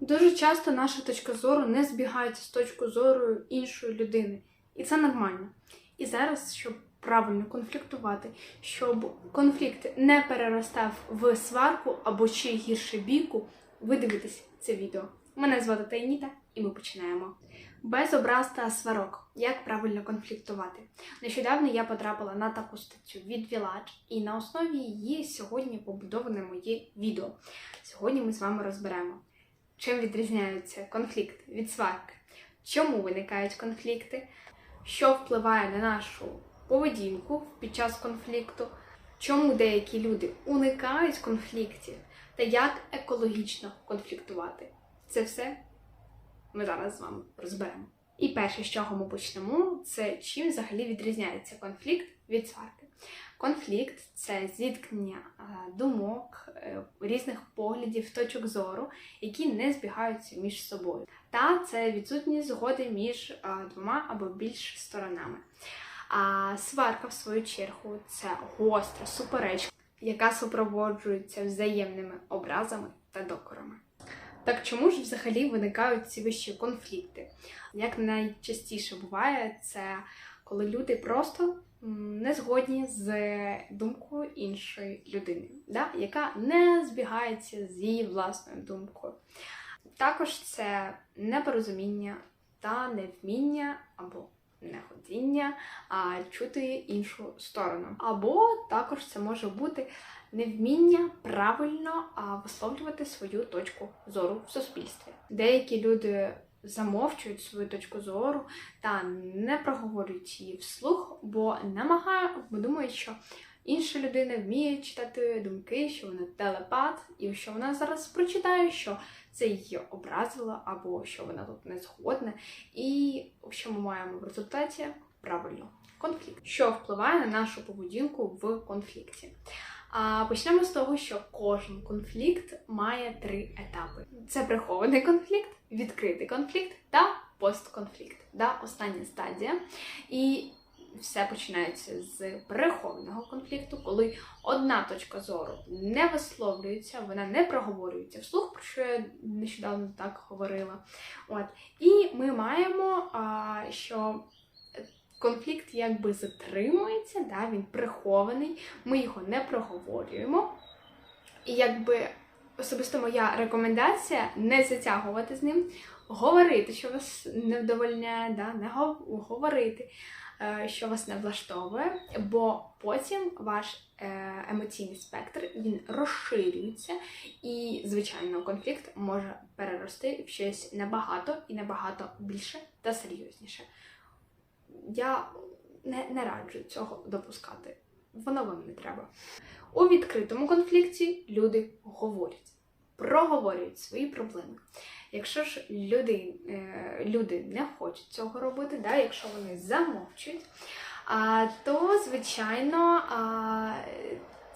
Дуже часто наша точка зору не збігається з точкою зору іншої людини, і це нормально. І зараз, щоб правильно конфліктувати, щоб конфлікт не переростав в сварку або ще гірше бійку, ви дивитесь це відео. Мене звати Тайніта, і ми починаємо. Без образ та сварок. Як правильно конфліктувати? Нещодавно я потрапила на таку статтю від Village, і на основі її сьогодні побудоване моє відео. Сьогодні ми з вами розберемо, чим відрізняється конфлікт від сварки, чому виникають конфлікти, що впливає на нашу поведінку під час конфлікту, чому деякі люди уникають конфліктів та як екологічно конфліктувати. Це все ми зараз з вами розберемо. І перше, з чого ми почнемо, це чим взагалі відрізняється конфлікт від сварки. Конфлікт це зіткнення е, думок, е, різних поглядів, точок зору, які не збігаються між собою. Та це відсутність згоди між е, двома або більш сторонами. А сварка, в свою чергу, це гостра суперечка, яка супроводжується взаємними образами та докорами. Так чому ж взагалі виникають ці вищі конфлікти? Як найчастіше буває, це коли люди просто не згодні з думкою іншої людини, да? яка не збігається з її власною думкою. Також це непорозуміння та невміння або неходіння а, чути іншу сторону. Або також це може бути невміння правильно висловлювати свою точку зору в суспільстві. Деякі люди замовчують свою точку зору та не проговорюють її вслух, бо намагають, бо думають, що інша людина вміє читати думки, що вона телепат, і що вона зараз прочитає, що це її образило, або що вона тут не згодна. І що ми маємо в результаті правильно конфлікт, що впливає на нашу поведінку в конфлікті. А почнемо з того, що кожен конфлікт має три етапи: це прихований конфлікт, відкритий конфлікт та постконфлікт. Да, остання стадія. І все починається з прихованого конфлікту, коли одна точка зору не висловлюється, вона не проговорюється вслух, про що я нещодавно так говорила. От. І ми маємо, а, що конфлікт якби затримується, да, він прихований, ми його не проговорюємо. І якби особисто моя рекомендація не затягувати з ним, говорити, що вас не вдовольняє, да, не говорити, що вас не влаштовує, бо потім ваш е, емоційний спектр він розширюється, і, звичайно, конфлікт може перерости в щось набагато і набагато більше та серйозніше. Я не, не раджу цього допускати. Воно вам не треба. У відкритому конфлікті люди говорять, проговорюють свої проблеми. Якщо ж люди, е, люди не хочуть цього робити, да, якщо вони замовчують, то, звичайно,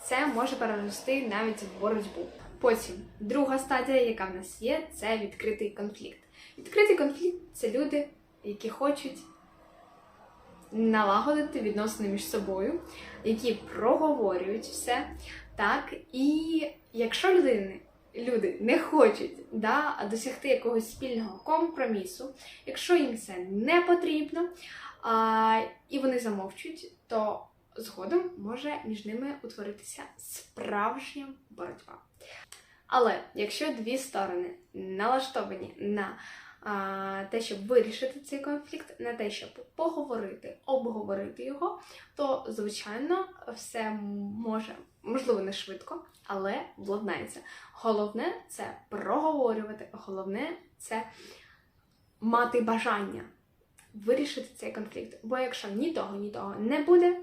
це може перерости навіть в боротьбу. Потім друга стадія, яка в нас є, це відкритий конфлікт. Відкритий конфлікт це люди, які хочуть налагодити відносини між собою, які проговорюють все. Так, і якщо людини, люди не хочуть да, досягти якогось спільного компромісу, якщо їм це не потрібно, а, і вони замовчують, то згодом може між ними утворитися справжня боротьба. Але якщо дві сторони налаштовані на а, те, щоб вирішити цей конфлікт, на те, щоб поговорити, обговорити його, то звичайно все може, можливо, не швидко, але владнається. Головне це проговорювати, головне це мати бажання вирішити цей конфлікт. Бо якщо ні того, ні того не буде,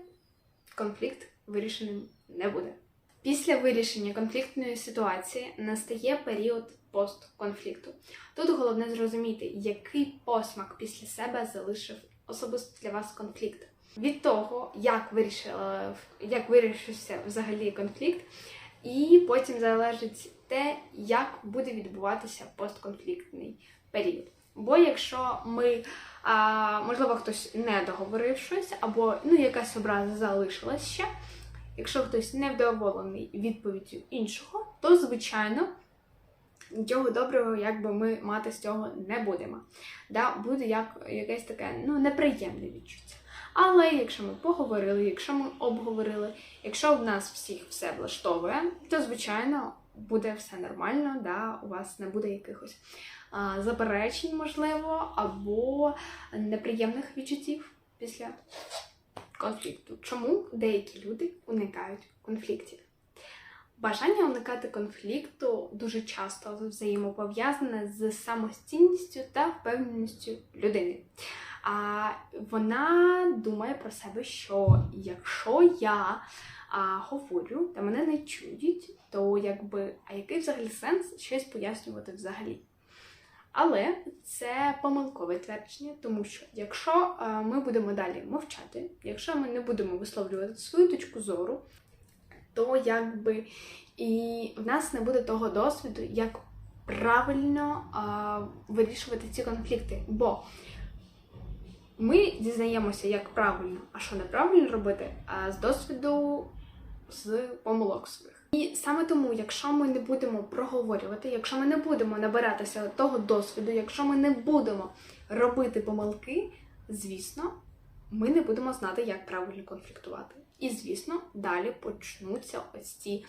конфлікт вирішеним не буде. Після вирішення конфліктної ситуації настає період постконфлікту. Тут головне зрозуміти, який посмак після себе залишив особисто для вас конфлікт. Від того, як вирішила, як вирішився взагалі конфлікт, і потім залежить те, як буде відбуватися постконфліктний період. Бо якщо ми, а, можливо, хтось не договорив щось, або ну, якась образа залишилась ще, якщо хтось невдоволений відповіддю іншого, то звичайно нічого доброго, якби ми мати з цього не будемо. Да, буде як якесь таке ну, неприємне відчуття. Але якщо ми поговорили, якщо ми обговорили, якщо в нас всіх все влаштовує, то звичайно буде все нормально, да, у вас не буде якихось а, заперечень, можливо, або неприємних відчуттів після конфлікту. Чому деякі люди уникають конфліктів? Бажання уникати конфлікту дуже часто взаємопов'язане з самостійністю та впевненістю людини. А вона думає про себе, що якщо я а, говорю та мене не чують, то якби а який взагалі сенс щось пояснювати взагалі? Але це помилкове твердження, тому що якщо ми будемо далі мовчати, якщо ми не будемо висловлювати свою точку зору, то якби і в нас не буде того досвіду, як правильно а, вирішувати ці конфлікти. Бо ми дізнаємося, як правильно, а що неправильно робити, а з досвіду з помилок своїх. І саме тому, якщо ми не будемо проговорювати, якщо ми не будемо набиратися того досвіду, якщо ми не будемо робити помилки, звісно, ми не будемо знати, як правильно конфліктувати. І, звісно, далі почнуться ось ці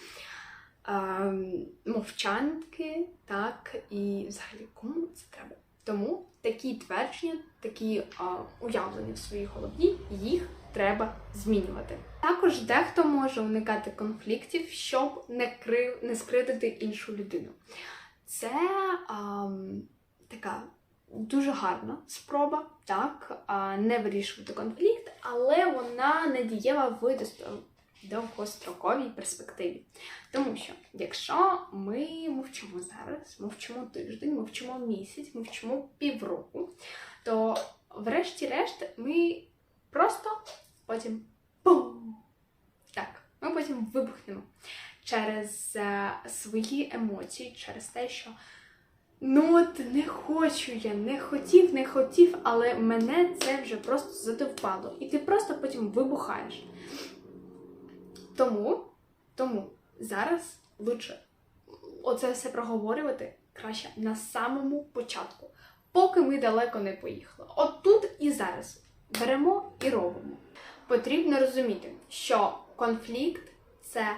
е, мовчанки, так, і взагалі кому це треба. Тому такі твердження, такі а, уявлення в своїй голові, їх треба змінювати. Також дехто може уникати конфліктів, щоб не кри... не скритити іншу людину. Це а, така дуже гарна спроба, так, не вирішувати конфлікт, але вона не дієва в довгостроковій перспективі. Тому що, якщо ми мовчимо зараз, мовчимо тиждень, мовчимо місяць, мовчимо півроку, то врешті-решт ми просто потім бум! Так, ми потім вибухнемо через е, свої емоції, через те, що ну от не хочу я, не хотів, не хотів, але мене це вже просто задовбало. І ти просто потім вибухаєш. Тому, тому зараз лучше оце все проговорювати краще на самому початку, поки ми далеко не поїхали. От тут і зараз беремо і робимо. Потрібно розуміти, що конфлікт це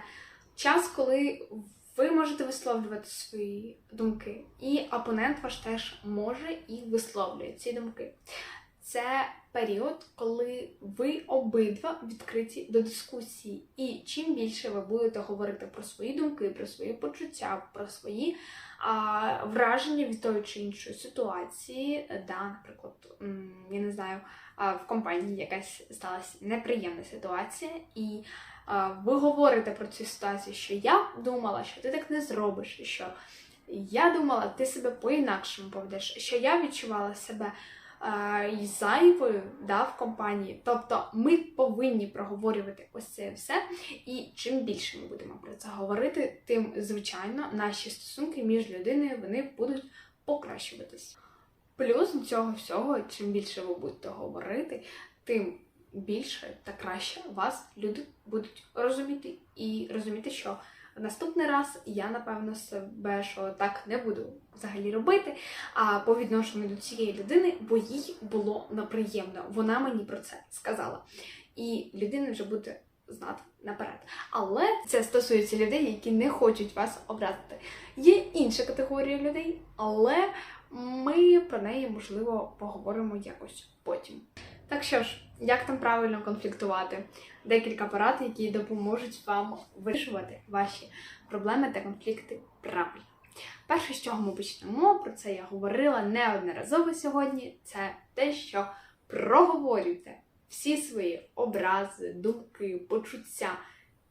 час, коли ви можете висловлювати свої думки, і опонент ваш теж може і висловлює ці думки. Це період, коли ви обидва відкриті до дискусії. І чим більше ви будете говорити про свої думки, про свої почуття, про свої а, враження від тої чи іншої ситуації, да, наприклад, я не знаю, в компанії якась сталася неприємна ситуація, і ви говорите про цю ситуацію, що я думала, що ти так не зробиш, що я думала, ти себе по-інакшому поведеш, що я відчувала себе і зайвою да, в компанії. Тобто ми повинні проговорювати ось це все. І чим більше ми будемо про це говорити, тим, звичайно, наші стосунки між людиною вони будуть покращуватись. Плюс цього всього, чим більше ви будете говорити, тим більше та краще вас люди будуть розуміти і розуміти, що Наступний раз я, напевно, себе що так не буду взагалі робити, а по відношенню до цієї людини, бо їй було неприємно. Вона мені про це сказала. І людина вже буде знати наперед. Але це стосується людей, які не хочуть вас образити. Є інша категорія людей, але ми про неї, можливо, поговоримо якось потім. Так що ж, як там правильно конфліктувати? Декілька порад, які допоможуть вам вирішувати ваші проблеми та конфлікти правильно. Перше, з чого ми почнемо, про це я говорила неодноразово сьогодні, це те, що проговорюйте всі свої образи, думки, почуття.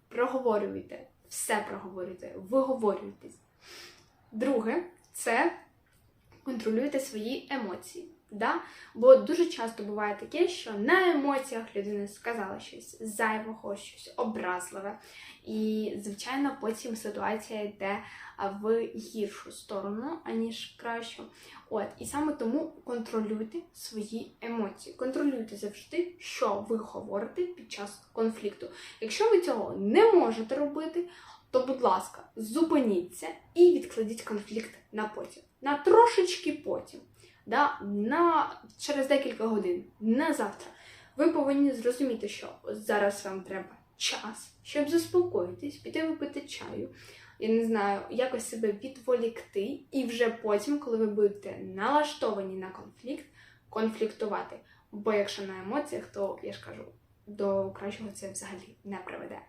Проговорюйте, все проговорюйте, виговорюйтесь. Друге, це контролюйте свої емоції. Да? Бо дуже часто буває таке, що на емоціях людина сказала щось зайвого, щось образливе. І, звичайно, потім ситуація йде в гіршу сторону, аніж кращу. От, І саме тому контролюйте свої емоції. Контролюйте завжди, що ви говорите під час конфлікту. Якщо ви цього не можете робити, то, будь ласка, зупиніться і відкладіть конфлікт на потім. На трошечки потім. Да? На... Через декілька годин, на завтра. Ви повинні зрозуміти, що зараз вам треба час, щоб заспокоїтись, піти випити чаю. Я не знаю, якось себе відволікти, і вже потім, коли ви будете налаштовані на конфлікт, конфліктувати. Бо якщо на емоціях, то я ж кажу, до кращого це взагалі не приведе.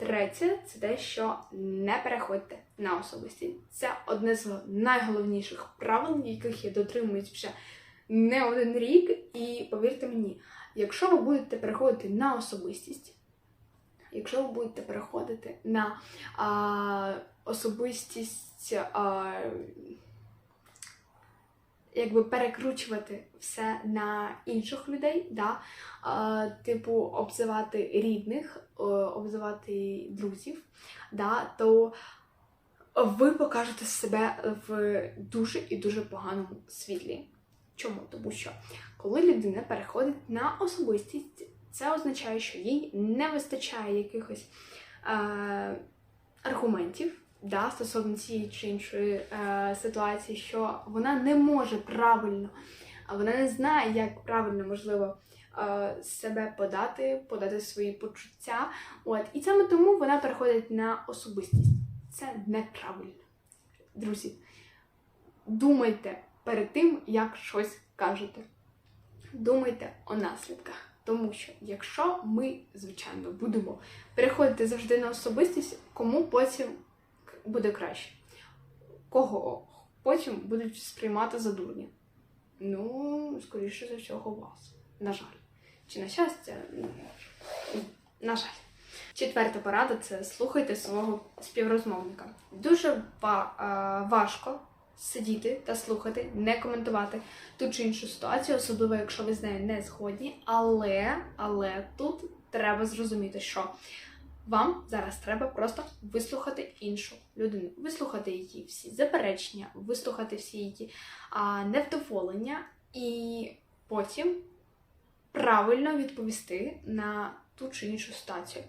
Третє, це те, що не переходьте на особисті. Це одне з найголовніших правил, яких я дотримуюсь вже не один рік. І повірте мені, якщо ви будете переходити на особистість, якщо ви будете переходити на а, особистість, а, якби перекручувати все на інших людей, да? а, типу обзивати рідних, о, обзивати друзів, да? то ви покажете себе в дуже і дуже поганому світлі. Чому? Тому що коли людина переходить на особистість, це означає, що їй не вистачає якихось е, аргументів да, стосовно цієї чи іншої е, ситуації, що вона не може правильно, а вона не знає, як правильно можливо е, себе подати, подати свої почуття. От. І саме тому вона переходить на особистість. Це неправильно. Друзі, думайте перед тим, як щось кажете. Думайте о наслідках. Тому що якщо ми, звичайно, будемо переходити завжди на особистість, кому потім буде краще? Кого потім будуть сприймати за дурня? Ну, скоріше за всього, вас. На жаль. Чи на щастя? На жаль. Четверта порада це слухайте свого співрозмовника. Дуже важко сидіти та слухати, не коментувати ту чи іншу ситуацію, особливо якщо ви з нею не згодні. Але, але тут треба зрозуміти, що вам зараз треба просто вислухати іншу людину, вислухати її всі заперечення, вислухати всі її а, невдоволення, і потім правильно відповісти на ту чи іншу ситуацію.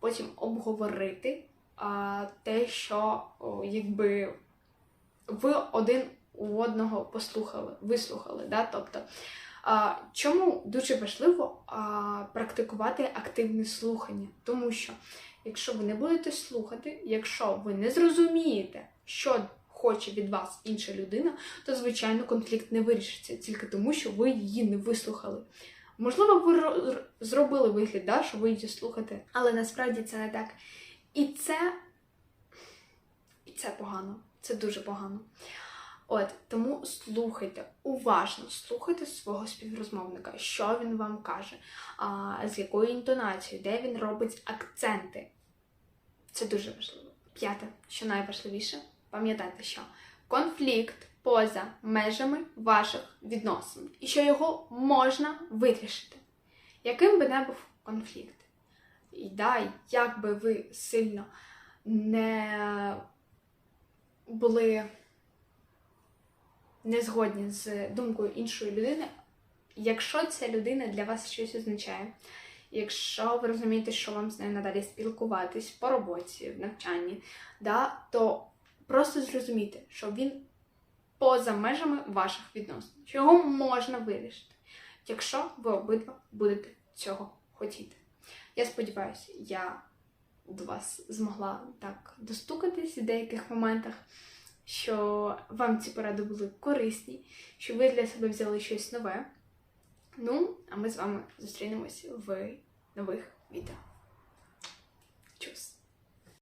Потім обговорити а, те, що о, якби ви один у одного послухали, вислухали. Да? Тобто, чому дуже важливо практикувати активне слухання? Тому що, якщо ви не будете слухати, якщо ви не зрозумієте, що хоче від вас інша людина, то, звичайно, конфлікт не вирішиться тільки тому, що ви її не вислухали. Можливо, ви зробили вигляд, да, що ви її слухаєте, але насправді це не так. І це, І це погано. Це дуже погано. От, тому слухайте, уважно слухайте свого співрозмовника, що він вам каже, а, з якою інтонацією, де він робить акценти. Це дуже важливо. П'яте, що найважливіше, пам'ятайте, що конфлікт поза межами ваших відносин, і що його можна вирішити. Яким би не був конфлікт? І да, як би ви сильно не були не згодні з думкою іншої людини, якщо ця людина для вас щось означає, якщо ви розумієте, що вам з нею надалі спілкуватись по роботі, в навчанні, да, то просто зрозумійте, що він поза межами ваших відносин, що його можна вирішити, якщо ви обидва будете цього хотіти. Я сподіваюся, я до вас змогла так достукатись в деяких моментах, що вам ці поради були корисні, що ви для себе взяли щось нове. Ну, а ми з вами зустрінемось в нових відео. Чус!